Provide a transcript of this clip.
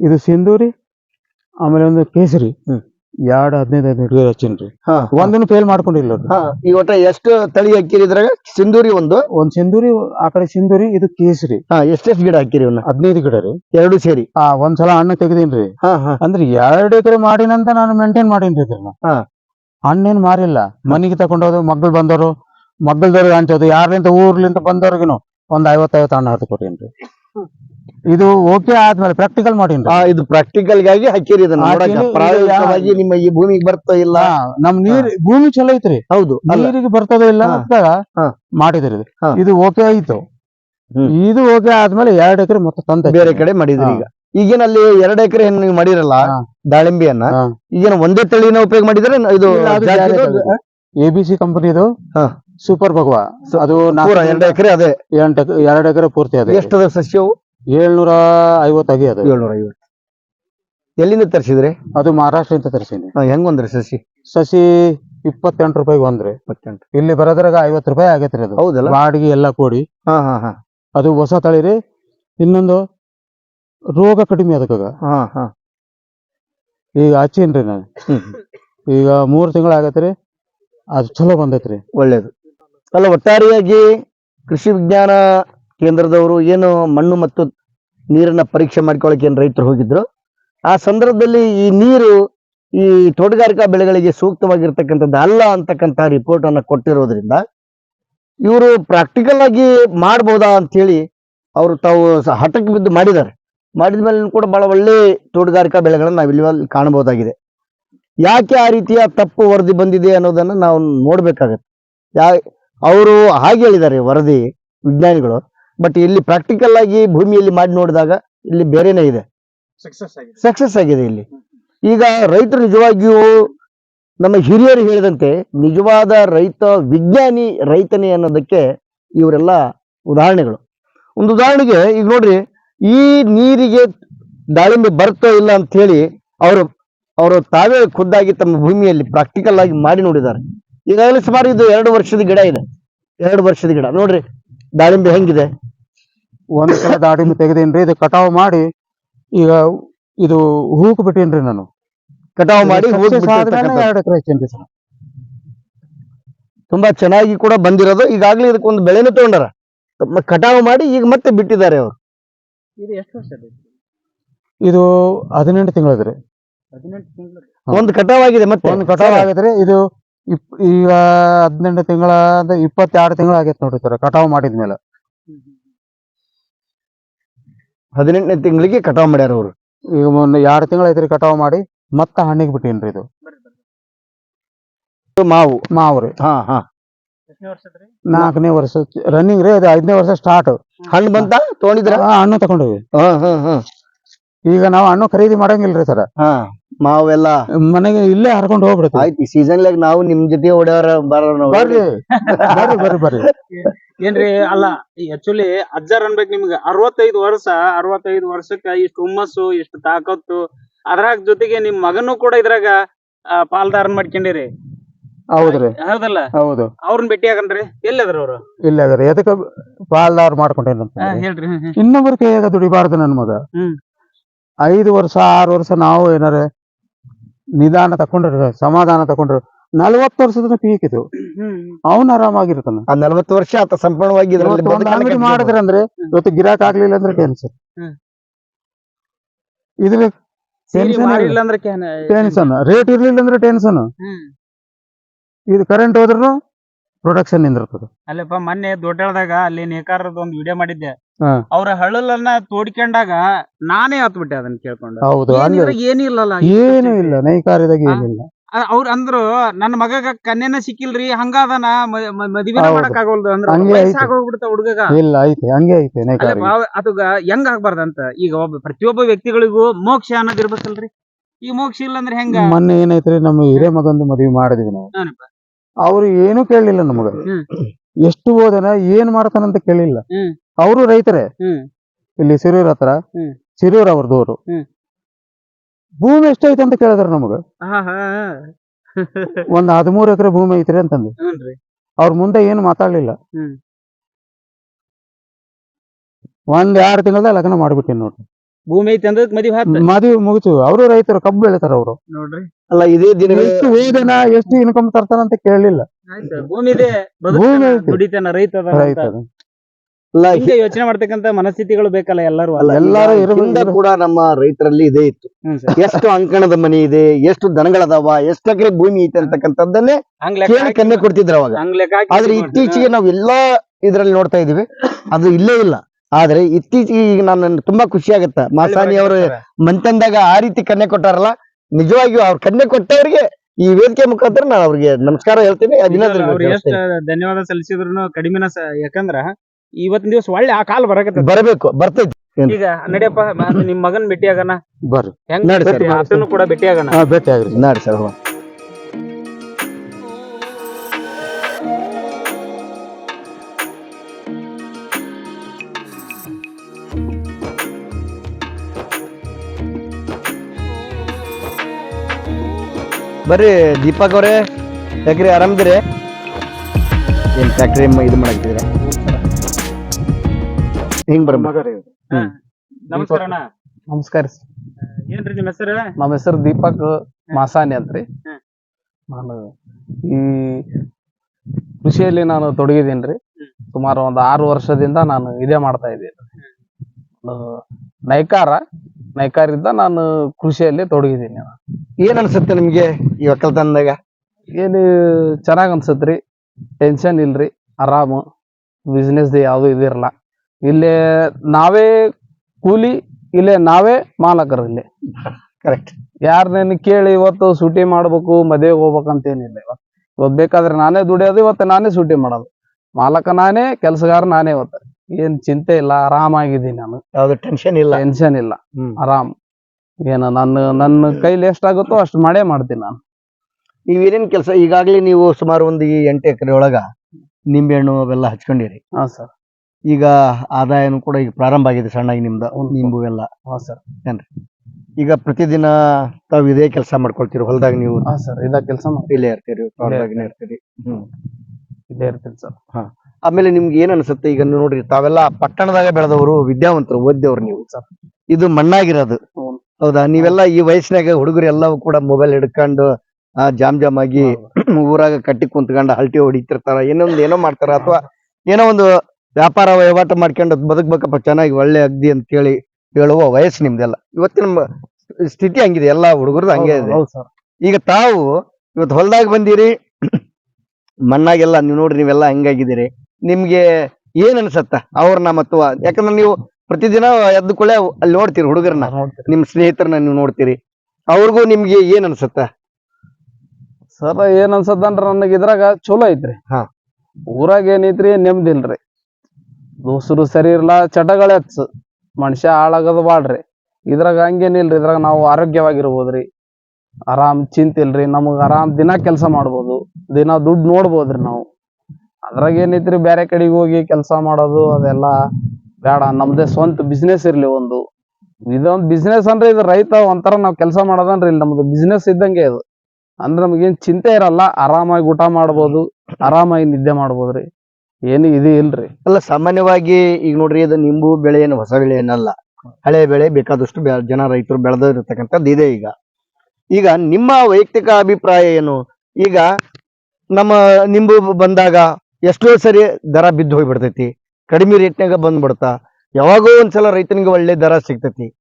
ಇದು ಸಿಂಧೂರಿ ಆಮೇಲೆ ಒಂದು ಕೇಸರಿ. ಎರಡು ಹದಿನೈದು ಹದಿನೈದು. ಗಿಡ ಹಚ್ಚಿನ್ರಿ ಹಾ. ಒಂದನ್ನು ಫೇಲ್ ಮಾಡ್ಕೊಂಡಿಲ್ಲ ಅವ್ರು. ಹಾ. ಈ ಒಟ್ಟ ಎಷ್ಟು ತಳಿ ಹಾಕಿರಿ ಇದ್ರಾಗ? ಸಿಂಧೂರಿ ಒಂದು. ಒಂದ್ ಸಿಂಧೂರಿ ಆ ಕಡೆ ಸಿಂಧೂರಿ ಇದು ಕೇಸರಿ. ಹಾ ಎಷ್ಟೆಷ್ಟು ಗಿಡ ಹಾಕಿರಿ ಇವನ್ನ ಹದಿನೈದು ಗಿಡ ರೀ. ಎರಡು ಸೇರಿ. ಆ ಒಂದ್ಸಲ ಹಣ್ಣು ತೆಗ್ದೀನ್ರಿ ಹಾ ಹಾ. ಅಂದ್ರೆ ಎರಡು ಎಕರೆ ಮಾಡಿನಂತ ನಾನು ಮೇಂಟೈನ್ ಮಾಡೀನ್ರಿ ಇದನ್ನ. ಹಾ. ಹಣ್ಣೇನ್ ಮಾರಿಲ್ಲ. ಮನೆಗೆ ತಕೊಂಡೋದು ಮಗ್ಳು ಬಂದವರು ಮಗ್ಳದವ್ರಿಗೆ ಹಂಚೋದು ಯಾರ್ಲಿಂತ ಊರ್ಲಿಂತ ಬಂದವ್ರಿಗೂ ಒಂದ್ ಐವತ್ತೈವತ್ತು ಹಣ್ಣು ಹತ್ತು ಕೊಟ್ಟೇನ್ರಿ ಇದು ಓಕೆ ಆದ್ಮೇಲೆ ಪ್ರಾಕ್ಟಿಕಲ್ ಮಾಡೀನ್ರಿ ಆ, ಇದು ಪ್ರಾಕ್ಟಿಕಲ್ಗಾಗಿ ಹಾಕಿರಿ ಇದನ್ನ ಪ್ರಾಯೋಗಿಕವಾಗಿ ನಿಮ್ಮ ಈ ಭೂಮಿಗೆ ಬರ್ತಾ ಇಲ್ಲ. ನಮ್ ನೀರ್ ಭೂಮಿ ಚಲೋ ಐತ್ರಿ. ಹೌದು ನೀರಿಗೆ ಬರ್ತದ ಇಲ್ಲ ಅಂತ ಮಾಡಿದ್ರಿ ಇದು. ಓಕೆ ಆಯ್ತು. ಇದು ಓಕೆ ಆದ್ಮೇಲೆ ಎರಡ್ ಎಕರೆ ಮತ್ತೆ ತಂದ ಬೇರೆ ಕಡೆ ಮಾಡಿದ್ರಿ ಈಗ. ಈಗಿನ ಅಲ್ಲಿ ಎರಡ್ ಎಕರೆ ನೀವು ಮಾಡಿರಲ್ಲ? ದಾಳಿಂಬಿಯನ್ನ? ಈಗಿನ ಒಂದೇ ತಳಿನ ಉಪಯೋಗ ಮಾಡಿದ್ರೆ ಇದು ಎಬಿಸಿ ಎ ಬಿ ಸಿ ಕಂಪನಿದು. ಸೂಪರ್ ಭಗವಾ. ಅದು ಎರಡು ಎಕರೆ ಅದೇ? ಎಂಟು ಎರಡು ಎಕರೆ ಪೂರ್ತಿ ಅದೇ. ಎಷ್ಟು ಸಸ್ಯವು? ಏಳ್ನೂರ ಐವತ್ತಾಗಿ ಅದು ಏಳ್ನೂರ ಐವತ್ತು. ಎಲ್ಲಿಂದ ತರಿಸಿದ್ರಿ? ಅದು ಮಹಾರಾಷ್ಟ್ರದಿಂದ ತರಿಸೀನಿ. ಹೆಂಗ್ ಒಂದ್ರಿ ಸಸಿ? ಸಸಿ ಇಪ್ಪತ್ತೆಂಟು ರೂಪಾಯಿಗೆ ಒಂದ್ರಿ. ಇಪ್ಪತ್ತೆಂಟು. ಇಲ್ಲಿ ಬರೋದ್ರಾಗ ಐವತ್ತು ರೂಪಾಯಿ ಆಗೈತ್ರಿ ಅದು. ಹೌದಲ್ಲ? ಬಾಡಿಗೆ ಎಲ್ಲ ಕೂಡಿ. ಹಾ ಹಾ ಹಾ. ಅದು ಹೊಸ ತಳಿ ರೀ. ಇನ್ನೊಂದು ರೋಗ ಕಡಿಮೆ ಅದಕ್ಕಾಗ ಹಾ ಹಾ. ಈಗ ಹಚ್ಚೀನ್ರಿ ನಾನು. ಈಗ ಮೂರ್ ತಿಂಗಳ ಆಗೈತ್ರಿ ಅದು ಚಲೋ ಬಂದೈತ್ರಿ ಒಳ್ಳೇದು. ಅಲ್ಲ ಒಟ್ಟಾರಿಯಾಗಿ ಕೃಷಿ ವಿಜ್ಞಾನ ಕೇಂದ್ರದವರು ಏನು ಮಣ್ಣು ಮತ್ತು ನೀರನ್ನ ಪರೀಕ್ಷೆ ಮಾಡ್ಕೊಳ್ಳೋಕೆ ಏನು ರೈತರು ಹೋಗಿದ್ರು? ಆ ಸಂದರ್ಭದಲ್ಲಿ ಈ ನೀರು ಈ ತೋಟಗಾರಿಕಾ ಬೆಳೆಗಳಿಗೆ ಸೂಕ್ತವಾಗಿರ್ತಕ್ಕಂಥದ್ದು ಅಲ್ಲ ಅಂತಕ್ಕಂಥ ರಿಪೋರ್ಟ್ ಅನ್ನ ಕೊಟ್ಟಿರೋದ್ರಿಂದ ಇವರು ಪ್ರಾಕ್ಟಿಕಲ್ ಆಗಿ ಮಾಡ್ಬೋದಾ ಅಂತೇಳಿ ಅವರು ತಾವು ಹಠಕ್ಕೆ ಬಿದ್ದು ಮಾಡಿದ್ದಾರೆ. ಮಾಡಿದ ಮೇಲೆ ಕೂಡ ಬಹಳ ಒಳ್ಳೆ ತೋಟಗಾರಿಕಾ ಬೆಳೆಗಳನ್ನು ನಾವು ಇಲ್ಲಿ ಕಾಣಬಹುದಾಗಿದೆ. ಯಾಕೆ ಆ ರೀತಿಯ ತಪ್ಪು ವರದಿ ಬಂದಿದೆ ಅನ್ನೋದನ್ನ ನಾವು ನೋಡ್ಬೇಕಾಗತ್ತೆ. ಯಾ, ಅವರು ಹಾಗೆ ಹೇಳಿದ್ದಾರೆ ವರದಿ ವಿಜ್ಞಾನಿಗಳು. ಬಟ್ ಇಲ್ಲಿ ಪ್ರಾಕ್ಟಿಕಲ್ ಆಗಿ ಭೂಮಿಯಲ್ಲಿ ಮಾಡಿ ನೋಡಿದಾಗ ಇಲ್ಲಿ ಬೇರೆನೇ ಇದೆ. ಸಕ್ಸಸ್ ಆಗಿದೆ. ಇಲ್ಲಿ. ಈಗ ರೈತರು ನಿಜವಾಗಿಯೂ ನಮ್ಮ ಹಿರಿಯರು ಹೇಳಿದಂತೆ ನಿಜವಾದ ರೈತ ವಿಜ್ಞಾನಿ ರೈತನೇ ಅನ್ನೋದಕ್ಕೆ ಇವರೆಲ್ಲ ಉದಾಹರಣೆಗಳು. ಒಂದು ಉದಾಹರಣೆಗೆ ಈಗ ನೋಡ್ರಿ ಈ ನೀರಿಗೆ ದಾಳಿಂಬೆ ಬರ್ತೋ ಇಲ್ಲ ಅಂತ ಹೇಳಿ ಅವರು ಅವರು ತಾವೇ ಖುದ್ದಾಗಿ ತಮ್ಮ ಭೂಮಿಯಲ್ಲಿ ಪ್ರಾಕ್ಟಿಕಲ್ ಆಗಿ ಮಾಡಿ ನೋಡಿದ್ದಾರೆ. ಈಗಾಗಲೇ ಸುಮಾರು ಇದು ಎರಡು ವರ್ಷದ ಗಿಡ ಇದೆ. ಎರಡು ವರ್ಷದ ಗಿಡ. ನೋಡ್ರಿ ದಾಳಿಂಬೆ ಹೆಂಗಿದೆ? ಒಂದ್ ಸಲ ದಾಳಿಂಬೆ ತೆಗೆದೇನ್ರಿ ಇದು ಕಟಾವ್ ಮಾಡಿ ಈಗ ಇದು ಹೂಕ್ ಬಿಟ್ಟೇನ್ರಿ ನಾನು. ಕಟಾವ್ ಮಾಡಿ ಎಕರೆ ಹಚ್ಚೇನ್ರಿ ಸರ್. ತುಂಬಾ ಚೆನ್ನಾಗಿ ಕೂಡ ಬಂದಿರೋದು ಈಗಾಗಲೇ ಇದಕ್ಕೊಂದು ಬೆಳೆನೂ ತಗೊಂಡಾರ. ಕಟಾವ್ ಕಟಾವು ಮಾಡಿ ಈಗ ಮತ್ತೆ ಬಿಟ್ಟಿದ್ದಾರೆ ಅವರು. ಇದು ಎಷ್ಟು ವರ್ಷ ಇದು ಹದಿನೆಂಟು ತಿಂಗಳದ್ರಿ ಹದಿನೆಂಟು ತಿಂಗಳು. ಒಂದು ಕಟಾವ್ ಆಗಿದೆ ಮತ್ತೆ. ಒಂದು ಕಟಾವ್ ಆಗಿದ್ರೆ ಇದು ಇಪ್ ಈಗ ಹದಿನೆಂಟು ತಿಂಗಳ ಇಪ್ಪತ್ತೆರಡು ತಿಂಗಳ ಆಗೈತೆ ನೋಡ್ರಿ ಸರ್ ಕಟಾವ್ ಮಾಡಿದ್ಮೇಲೆ ಹದಿನೆಂಟನೇ ತಿಂಗಳಿಗೆ ಕಟಾವು ಮಾಡ್ಯಾರ ಅವರು. ಈಗ ಮೊನ್ನೆ ಎರಡು ತಿಂಗಳ ಐತ್ರಿ ಕಟಾವು ಮಾಡಿ ಮತ್ತ ಹಣ್ಣಿಗೆ ಬಿಟ್ಟೇನ್ರಿ ಇದು. ಮಾವು. ಮಾವ್ರಿ ಹಾ ಹಾ. ನಾಲ್ಕನೇ ವರ್ಷ ರನ್ನಿಂಗ್ ರೀ ಅದು ಐದನೇ ವರ್ಷ ಸ್ಟಾರ್ಟ್ ಹಣ್ಣು ಬಂತ? ತಗೊಂಡಿದ್ರ? ಹಣ್ಣು ತಗೊಂಡಿವಿ. ಹಾ ಹಾ ಹಾ. ಈಗ ನಾವು ಹಣ್ಣು ಖರೀದಿ ಮಾಡಂಗಿಲ್ರಿ ಸರ್. ಹಾ. ಮಾವೆಲ್ಲ? ಮನೆಗೆ ಇಲ್ಲೇ ಹರ್ಕೊಂಡು ಹೋಗ್ಬಿಡುತ್ತೆ. ಆಯ್ತು ಈ ಸೀಸನ್ ಲಾಗ ನಾವು ನಿಮ್ ಜೊತೆ ಓಡ್ಯಾರ ಬರೋರ್ ನಾವು. ಬರ್ರಿ. ಬರ್ರಿ ಬರ್ರಿ ಬರ್ರಿ. ಏನ್ರಿ ಅಲ್ಲ ಆಕ್ಚುಲಿ ಅಜ್ಜಾರ್ ಅನ್ಬೇಕು ನಿಮ್ಗೆ. ಅರವತ್ತೈದು ವರ್ಷ ಅರವತ್ತೈದು ವರ್ಷಕ್ಕ ಇಷ್ಟು ಹುಮ್ಮಸ್ಸು ಇಷ್ಟು ತಾಕತ್ತು. ಅದ್ರಾಗ ಜೊತೆಗೆ ನಿಮ್ ಮಗನು ಕೂಡ ಇದ್ರಾಗ ಪಾಲ್ದಾರ ಪಾಲ್ದಾರನ್ ಮಾಡ್ಕೊಂಡಿರಿ. ಹೌದ್ರಿ. ಹೌದಲ್ಲ? ಹೌದು. ಅವ್ರನ್ನ ಭೇಟಿ ಆಗನ್ರಿ ಎಲ್ಲದ್ರ ಅವ್ರು? ಇಲ್ಲ ಅದ್ರಿ. ಎದಕ್ಕ ಪಾಲ್ದಾರ್ ಮಾಡ್ಕೊಂಡೇನಂತ ಹೇಳ್ರಿ ಇನ್ನೊಬ್ರ ಕೈಯಾಗ ದುಡಿಬಾರ್ದು ನನ್ ಮಗ. ಹ್ಮ್. ಐದು ವರ್ಷ ಆರು ವರ್ಷ ನಾವು ಏನಾರ ನಿಧಾನ ತಕೊಂಡ್ರು ಸಮಾಧಾನ ತಕೊಂಡ್ರು. ನಲ್ವತ್ತು ವರ್ಷದ ಪೀಕ್ ಇದು. ಅವನ್ ಆರಾಮಾಗಿರ್ತಾನ. ಆ ನಲವತ್ತು ವರ್ಷ ಆತ ಸಂಪೂರ್ಣವಾಗಿ ಇದರಲ್ಲಿ ಇವತ್ತು ಒಂದ್ ಬದುಕನ್ನ ಅಂಗಡಿ ಕಟ್ಕೊಂಡು. ಮಾಡಿದ್ರೆ ಅಂದ್ರೆ ಇವತ್ತು ಗಿರಾಕ್ ಆಗ್ಲಿಲ್ಲ ಅಂದ್ರೆ ಕ್ಯಾನ್ಸರ್ ಹ್ಮ್. ಇದ್ರ ಸೀರೆ ಟೆನ್ಷನ್ ಮಾರಿಲ್ಲ ಅಂದ್ರೆ ಕ್ಯಾನ್ ಟೆನ್ಷನ್ ರೇಟ್ ಇರ್ಲಿಲ್ಲ ಅಂದ್ರೆ ಟೆನ್ಷನ್ ಹ್ಮ್. ಇದು ಕರೆಂಟ್ ಹೋದ್ರು ಪ್ರೊಡಕ್ಷನ್ ನಿಂದಿರ್ತದೆ. ಅಲ್ಲಪ್ಪ ಮೊನ್ನೆ ದೊಡ್ಡದಾಗ ಅಲ್ಲಿ ನೇಕಾರದ ಒಂದು ವಿಡಿಯೋ ಮಾಡಿದ್ದೆ. ಅವ್ರ ಹಳ್ಳಲನ್ನ ತೋಡ್ಕೊಂಡಾಗ ನಾನೇ ಹತ್ಬಿಟ್ಟೆ ಅದನ್ನ ಕೇಳ್ಕೊಂಡು. ಹೌದು ಏನಿಲ್ಲಲ್ಲ ಏನು ಇಲ್ಲ ನೈಕಾರ್ಯದಾಗ ಏನಿಲ್ಲ. ಅವ್ರ ಅಂದ್ರು ನನ್ನ ಮಗಗ ಕನ್ಯನ ಸಿಕ್ಕಿಲ್ರಿ ಹಂಗಾದನ ಮದ್ವಿನ. ಮಾಡಕ್ ಆಗೋಲ್ದು ಅಂದ್ರ. ವಯಸ್ಸಾಗೋಗ್ಬಿಡ್ತ ಹುಡುಗಗ. ಇಲ್ಲ ಐತೆ ಹಂಗೆ ಐತೆ ಅದಗ ಹೆಂಗ್ ಆಗ್ಬಾರ್ದಂತ? ಈಗ ಒಬ್ಬ ಪ್ರತಿಯೊಬ್ಬ ವ್ಯಕ್ತಿಗಳಿಗೂ ಮೋಕ್ಷ ಅನ್ನೋದ್ ಇರ್ಬೇಕಲ್ರಿ. ಈ ಮೋಕ್ಷ ಇಲ್ಲ ಅಂದ್ರೆ ಹೆಂಗ? ಮೊನ್ನೆ ಏನೈತ್ರಿ ನಮ್ಮ ಹಿರೇ ಮಗಂದು ಮದ್ವಿ ಮಾಡಿದ್ವಿ ನಾವು. ಅವ್ರು ಏನು ಕೇಳಲಿಲ್ಲ ನಮಗ. ಎಷ್ಟು ಓದನ ಏನ್ ಮಾಡ್ತಾನಂತ ಕೇಳಿಲ್ಲ. ಅವರು ರೈತರೇ. ಇಲ್ಲಿ ಸಿರೂರ್ ಹತ್ರ. ಸಿರೂರ್ ಅವ್ರದ್ದು ಅವರು ಭೂಮಿ ಎಷ್ಟೈತೆ ಅಂತ ಕೇಳಿದ್ರ ನಮಗ. ಹಾ ಹಾ. ಒಂದ್ ಹದಿಮೂರು ಎಕರೆ ಭೂಮಿ ಐತ್ರಿ ಅಂತಂದು. ಹ್ಞೂನ್ರಿ ಅವ್ರ ಮುಂದೆ ಏನು ಮಾತಾಡ್ಲಿಲ್ಲ. ಒಂದ್ ಎರಡು ತಿಂಗಳದ ಲಗ್ನ ಮಾಡ್ಬಿಟ್ಟಿನಿ ನೋಡ್ರಿ ಭೂಮಿ ಐತಿ ಮದ್ವಿ ಮದುವೆ ಮುಗಿತು. ಅವರು ರೈತರು ಕಬ್ಬು ಬೆಳಿತಾರ ಅವರು. ನೋಡ್ರಿ. ಅಲ್ಲ ಇದೇ ದಿನ ಎಷ್ಟು ಓದನ ಎಷ್ಟು ಇನ್ಕಮ್ ತರ್ತಾನ ಅಂತ ಕೇಳಲಿಲ್ಲ ಭೂಮಿ ಇದೆ ಭೂಮಿ ಐತಿ. ದುಡಿತಾನ ರೈತ ಅದಾನ ಅಂತ. ರೈತ ಅಲ್ಲ ಹಿಂಗೆ ಯೋಚನೆ ಮಾಡ್ತಕ್ಕಂತ ಮನಸ್ಥಿತಿಗಳು ಬೇಕಲ್ಲ ಎಲ್ಲರೂ? ಅಲ್ಲ ಎಲ್ಲಾರು ಈಗ ಇರ್ಬೇಕು. ಹಿಂದೆ ಕೂಡ ನಮ್ಮ ರೈತರಲ್ಲಿ ಇದೇ ಇತ್ತು. Hmm sir. ಎಷ್ಟು ಅಂಕಣದ ಮನೆ ಇದೆ ಎಷ್ಟು ದನಗಳದಾವ ಎಷ್ಟು ಎಕರೆ ಭೂಮಿ ಐತೆ ಅಂತಕ್ಕಂಥದ್ದನ್ನೇ ಹಂಗ್ ಲೆಕ್ಕ ಕೇಳಿ ಕನ್ನೆ ಹಾಕಿ- ಕೊಡ್ತಿದ್ರು ಅವಾಗ. ಹಂಗ್ ಲೆಕ್ಕ ಹಾಕಿ ಆದ್ರೆ ಇತ್ತೀಚೆಗೆ ನಾವು ಎಲ್ಲಾ ಇದ್ರಲ್ಲಿ ನೋಡ್ತಾ ಇದೀವಿ ಅದು ಇಲ್ಲೇ ಇಲ್ಲ. ಆದ್ರೆ ಇತ್ತೀಚೆಗೆ ಈಗ ನಾನು ತುಂಬಾ ಖುಷಿ ಆಗತ್ತ. ಮಾಸಾನಿ ಅವರು ಮಂತಂದಾಗ ಆ ರೀತಿ ಕನ್ನೆ ಕೊಟ್ಟಾರಲ್ಲ? ನಿಜವಾಗಿಯೂ ಅವ್ರ ಕನ್ನೆ ಕೊಟ್ಟವರಿಗೆ ಈ ವೇದಿಕೆ ಮುಖಾಂತರ ನಾನು ಅವ್ರಿಗೆ ನಮಸ್ಕಾರ ಹೇಳ್ತೀನಿ. ಅಭಿನಂದನೆ ಧನ್ಯವಾದ ಸಲ್ಲಿಸಿದ್ರು ಕಡಿಮೆನ ಯಾಕಂದ್ರ ಇವತ್ತಿನ ದಿವಸ ಒಳ್ಳೆ ಆ ಕಾಲ ಬರಕತ್ತ ಬರಬೇಕು ಬರ್ತೈತಿ. ಈಗ ನಡಿಯಪ್ಪ ನಿಮ್ ಮಗನ್ ಭೇಟಿ ಆಗೋಣ ಬರ್ರಿ. ಹೆಂಗ್ ಕೂಡ ಭೇಟಿ ಆಗೋಣ ಭೇಟಿ ಆಗ್ರಿ ನಾಡಿ ಸರ್ ಬರ್ರಿ ದೀಪಕ್ ಅವರೇ. ಯಾಕ್ರಿ ಆರಾಮದಿರಿ? ಏನ್ ಫ್ಯಾಕ್ಟ್ರಿ ಇದು ಮಾಡಕ್ತಿದ್ರ? ಹಿಂಗ್ ಬರ ನಮಸ್ಕಾರ ನಮಸ್ಕಾರ ಏನ್ರಿ ನಿಮ್ಮ ಹೆಸರು? ನಮ್ಮ ಹೆಸರು ದೀಪಕ್ ಮಾಸಾನಿ ಅಂತ್ರಿ. ನಾನು ಈ ಕೃಷಿಯಲ್ಲಿ ನಾನು ತೊಡಗಿದ್ದೀನಿ ಸುಮಾರು ಒಂದು ಆರು ವರ್ಷದಿಂದ ನಾನು ಇದೇ ಮಾಡ್ತಾ ಇದ್ದೀನಿ ನೈಕಾರ ನೈಕಾರ ನೈಕಾರಿಂದ ನಾನು ಕೃಷಿಯಲ್ಲಿ ತೊಡಗಿದ್ದೀನಿ ನಾನು. ಏನ್ ಅನ್ಸುತ್ತೆ ನಿಮ್ಗೆ ಈ ಒಕ್ಕಲ್ತನದಾಗ ಏನು ಚೆನ್ನಾಗ್ ಅನ್ಸತ್ರಿ. ಟೆನ್ಷನ್ ಇಲ್ರಿ ಆರಾಮು. ಬಿಸ್ನೆಸ್ ಯಾವ್ದು ಇದಿರಲ್ಲ. ಇಲ್ಲೇ ನಾವೇ ಕೂಲಿ ಇಲ್ಲೇ ನಾವೇ ಮಾಲಕರು ಇಲ್ಲಿ. ಕರೆಕ್ಟ್ ಯಾರನ್ನ ಕೇಳಿ ಇವತ್ತು ಸೂಟಿ ಮಾಡ್ಬೇಕು ಮದುವೆಗೆ ಹೋಗ್ಬೇಕಂತ ಏನಿಲ್ಲ ಇವತ್ತು. ಇವತ್ತು ಬೇಕಾದ್ರೆ ನಾನೇ ದುಡಿಯೋದು ಇವತ್ತು ನಾನೇ ಸೂಟಿ ಮಾಡೋದು. ಮಾಲಕ ನಾನೇ ಕೆಲಸಗಾರ ನಾನೇ ಇವತ್ತು. ಏನ್ ಚಿಂತೆ ಇಲ್ಲ ಆರಾಮಾಗಿದ್ದೀನಿ ನಾನು. ಯಾವ್ದು ಟೆನ್ಷನ್ ಇಲ್ಲ. ಟೆನ್ಷನ್ ಇಲ್ಲ. ಆರಾಮ್. ಏನು ನನ್ನ ನನ್ನ ಕೈಲಿ ಎಷ್ಟಾಗುತ್ತೋ ಅಷ್ಟು ಮಾಡೇ ಮಾಡ್ತೀನಿ ನಾನು. ನೀವ್ ಏನೇನ್ ಕೆಲಸ ಈಗಾಗ್ಲೇ ನೀವು ಸುಮಾರು ಒಂದು ಈ ಎಂಟು ಎಕರೆ ಒಳಗ ನಿಂಬೆಹಣ್ಣು ಅವೆಲ್ಲ ಹಚ್ಕೊಂಡಿರಿ. ಹಾ ಸರ್. ಈಗ ಆದಾಯನು ಕೂಡ ಈಗ ಪ್ರಾರಂಭ ಆಗಿದೆ ಸಣ್ಣಾಗಿ ನಿಮ್ದು. ನಿಂಬು ಎಲ್ಲ. ಹಾ ಸರ್. ಈಗ ಪ್ರತಿದಿನ ತಾವ್ ಇದೇ ಕೆಲಸ ಮಾಡ್ಕೊಳ್ತೀರಿ ಹೊಲದಾಗ ನೀವು? ಹಾ ಸರ್ ಇದ ಕೆಲಸ ಇಲ್ಲೇ ಇರ್ತೀರಿ ತೋಟದಾಗನೇ ಇರ್ತೀರಿ. ಹ್ಮ್. ಇದೇ ಇರ್ತೀನಿ ಸರ್. ಆಮೇಲೆ ನಿಮ್ಗೆ ಏನ್ ಅನ್ಸುತ್ತೆ? ಈಗ ನೋಡ್ರಿ ತಾವೆಲ್ಲ ಪಟ್ಟಣದಾಗ ಬೆಳೆದವರು ವಿದ್ಯಾವಂತರು ಓದ್ದವ್ರು ನೀವು. ಸರ್. ಇದು ಮಣ್ಣಾಗಿರೋದು. ಹೌದಾ? ನೀವೆಲ್ಲ ಈ ವಯಸ್ಸಿನಾಗ ಹುಡುಗರು ಎಲ್ಲವೂ ಕೂಡ ಮೊಬೈಲ್ ಹಿಡ್ಕೊಂಡು ಆ ಜಾಮ್ ಜಾಮ್ ಆಗಿ ಊರಾಗ ಕಟ್ಟಿ ಕುಂತ್ಕೊಂಡು ಹಲ್ಟಿ ಹೊಡಿತಿರ್ತಾರ. ಏನೊಂದು ಏನೋ ಮಾಡ್ತಾರ ಅಥವಾ ಏನೋ ಒಂದು ವ್ಯಾಪಾರ ವಹಿವಾಟ ಮಾಡ್ಕೊಂಡು ಬದುಕ್ಬೇಕಪ್ಪ ಚೆನ್ನಾಗಿ ಒಳ್ಳೆ ಅಗ್ದಿ ಅಂತ ಹೇಳಿ ಹೇಳುವ ವಯಸ್ಸು ನಿಮ್ದೆಲ್ಲ. ಇವತ್ತಿನ ಮ- ಸ್ಥಿತಿ ಹಂಗಿದೆ ಎಲ್ಲಾ ಹುಡುಗರದು ಹಂಗೆ ಇದೆ. ಹೌದು ಸರ್. ಈಗ ತಾವು ಇವತ್ತು ಹೊಲ್ದಾಗ ಬಂದಿರಿ ಮಣ್ಣಾಗೆಲ್ಲ ನೀವು ನೋಡ್ರಿ ನೀವೆಲ್ಲ ಹಂಗಾಗಿದ್ದೀರಿ. ನಿಮ್ಗೆ ಏನ್ ಅನ್ಸತ್ತ? ಅವ್ರನ್ನ ಮತ್ತು ಯಾಕಂದ್ರೆ ನೀವು ಪ್ರತಿದಿನ ಎದ್ದ ಕೂಡಲೇ ಅಲ್ಲಿ ನೋಡ್ತೀರಿ ಹುಡುಗರನ್ನ. ನಿಮ್ ಸ್ನೇಹಿತರನ್ನ ನೀವು ನೋಡ್ತೀರಿ. ಅವ್ರಿಗೂ ನಿಮ್ಗೆ ಏನ್ ಅನ್ಸತ್ತ? ಸರ್ ಏನ್ ಅನ್ಸತ್ತಂದ್ರ ನನಗೆ ಇದ್ರಾಗ ಚಲೋ ಐತ್ರಿ. ಹಾ. ಊರಾಗ ಏನೈತ್ರಿ ನೆಮ್ಮದಿಲ್ರಿ ದೋಸರು ಸರಿ ಇರಲ್ಲ ಚಟಗಳ ಮನುಷ್ಯ ಹಾಳಾಗೋದು ಬಾಳ್ರಿ. ಇದ್ರಾಗ ಹಂಗೇನಿಲ್ರಿ ಇದ್ರಾಗ ನಾವು ಆರೋಗ್ಯವಾಗಿರ್ಬೋದ್ರಿ. ಆರಾಮ್ ಚಿಂತೆ ಇಲ್ರಿ ನಮಗ್ ಆರಾಮ್ ದಿನ ಕೆಲಸ ಮಾಡ್ಬೋದು. ದಿನ ದುಡ್ಡು ನೋಡ್ಬೋದ್ರಿ ನಾವು. ಅದ್ರಾಗ ಏನೈತ್ರಿ ಬೇರೆ ಕಡೆಗೆ ಹೋಗಿ ಕೆಲಸ ಮಾಡೋದು ಅದೆಲ್ಲ ಬೇಡ, ನಮ್ದೇ ಸ್ವಂತ ಬಿಸ್ನೆಸ್ ಇರ್ಲಿ ಒಂದು. ಇದೊಂದು ಬಿಸ್ನೆಸ್ ಅಂದ್ರೆ ಇದು ರೈತ ಒಂಥರ ನಾವ್ ಕೆಲಸ ಮಾಡೋದನ್ರಿ ಇಲ್ಲಿ ನಮ್ದು ಬಿಸ್ನೆಸ್ ಇದ್ದಂಗೆ ಇದು. ಅಂದ್ರೆ ನಮಗೇನ್ ಚಿಂತೆ ಇರಲ್ಲ, ಆರಾಮಾಗಿ ಊಟ ಮಾಡ್ಬೋದು, ಆರಾಮಾಗಿ ನಿದ್ದೆ ಮಾಡ್ಬೋದ್ರಿ. ಏನು ಇದು ಇಲ್ರಿ. ಅಲ್ಲ, ಸಾಮಾನ್ಯವಾಗಿ ಈಗ ನೋಡ್ರಿ, ಇದು ನಿಂಬು ಬೆಳೆ ಏನು ಹೊಸ ಬೆಳೆ ಏನಲ್ಲ. ಹಳೆ ಬೆಳೆ ಬೇಕಾದಷ್ಟು ಜನ ರೈತರು ಬೆಳೆದಿರತಕ್ಕಂಥದ್ದು ಇದೆ ಈಗ. ಈಗ ನಿಮ್ಮ ವೈಯಕ್ತಿಕ ಅಭಿಪ್ರಾಯ ಏನು? ಈಗ ನಮ್ಮ ನಿಂಬು ಬಂದಾಗ ಎಷ್ಟೋ ಸರಿ ದರ ಬಿದ್ದು ಹೋಗ್ಬಿಡ್ತೈತಿ. ಕಡಿಮೆ ರೇಟ್ನಾಗ ಬಂದ್ಬಿಡ್ತಾ. ಯಾವಾಗೋ ಒಂದ್ಸಲ ರೈತನಿಗೆ ಒಳ್ಳೆ ದರ ಸಿಗ್ತೈತಿ.